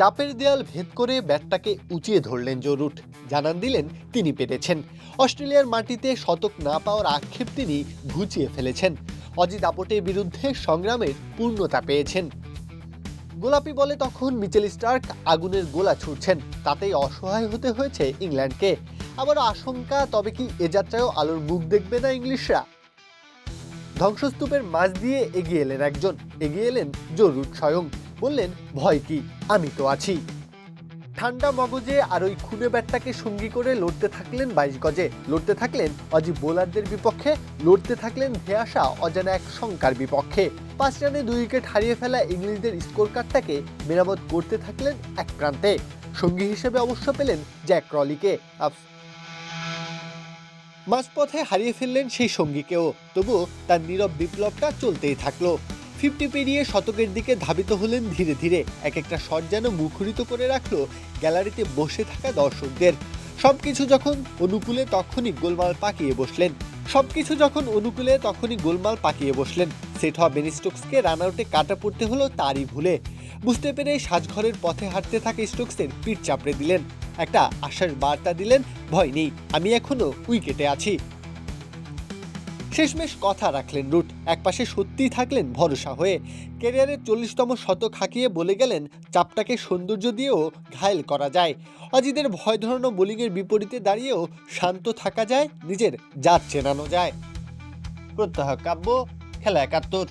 চাপের দেয়াল ভেদ করে ব্যাটটাকে উঁচিয়ে ধরলেন জো রুট। জানান দিলেন, তিনি পেরেছেন। অস্ট্রেলিয়ার মাটিতে শতক না পাওয়ার আক্ষেপ তিনি ঘুচিয়ে ফেলেছেন। অজি দাপটের বিরুদ্ধে সংগ্রামের পূর্ণতা পেয়েছেন। গোলাপি বলে তখন মিচেল স্টার্ক আগুনের গোলা ছুটছেন তাতেই অসহায় হতে হয়েছে ইংল্যান্ডকে। আবার আশঙ্কা, তবে কি এ যাত্রায়ও আলোর মুখ দেখবে না ইংলিশরা? ধ্বংসস্তূপের মাঝ দিয়ে এগিয়ে এলেন একজন। এগিয়ে এলেন জরুর স্বয়ং। বললেন, ভয় কি? আমি তো আছি। ঠান্ডা মগজে আর ওই খুনে ব্যাটটাকে সঙ্গী করে লড়তে থাকলেন বাইশ গজে। লড়তে থাকলেন অজি বোলারদের বিপক্ষে, লড়তে থাকলেন ধেয়ে আসা অজানা এক শঙ্কার বিপক্ষে। পাঁচ রানে দুই উইকেট হারিয়ে ফেলা ইংলিশদের স্কোর কার্ডটাকে মেরামত করতে থাকলেন এক প্রান্তে। সঙ্গী হিসেবে অবশ্য পেলেন জ্যাক রলিকে। মাঝপথে হারিয়ে ফেললেন সেই সঙ্গীকেও, তবুও তার নীরব বিপ্লবটা চলতেই থাকল। ফিফটি পেরিয়ে শতকের দিকে ধাবিত হলেন ধীরে ধীরে, এক একটা শট যেন মুখরিত করে রাখল গ্যালারিতে বসে থাকা দর্শকদের। সবকিছু যখন অনুকূলে তখনই গোলমাল পাকিয়ে বসলেন। সবকিছু যখন অনুকূলে তখনই গোলমাল পাকিয়ে বসলেন। সেট হওয়া বেনি স্টোকসকে রান আউটে কাটা পড়তে হলো তারই ভুলে। বুঝতে পেরে সাজঘরের পথে হাঁটতে থাকা স্টোকসের পিঠ চাপড়ে দিলেন। একটা আশার বার্তা দিলেন, ভয় নেই, আমি এখনও উইকেটে আছি। শেষমেশ কথা রাখলেন রুট। একপাশে সত্যিই থাকলেন ভরসা হয়ে। ক্যারিয়ারের চল্লিশতম শতক হাঁকিয়ে বলে গেলেন, চাপটাকে সৌন্দর্য দিয়েও ঘায়েল করা যায়। অজিদের ভয় ধরানো বোলিংয়ের বিপরীতে দাঁড়িয়েও শান্ত থাকা যায়, নিজের জাত চেনানো যায়। প্রত্যাহ কাব্য, খেলা একাত্তর।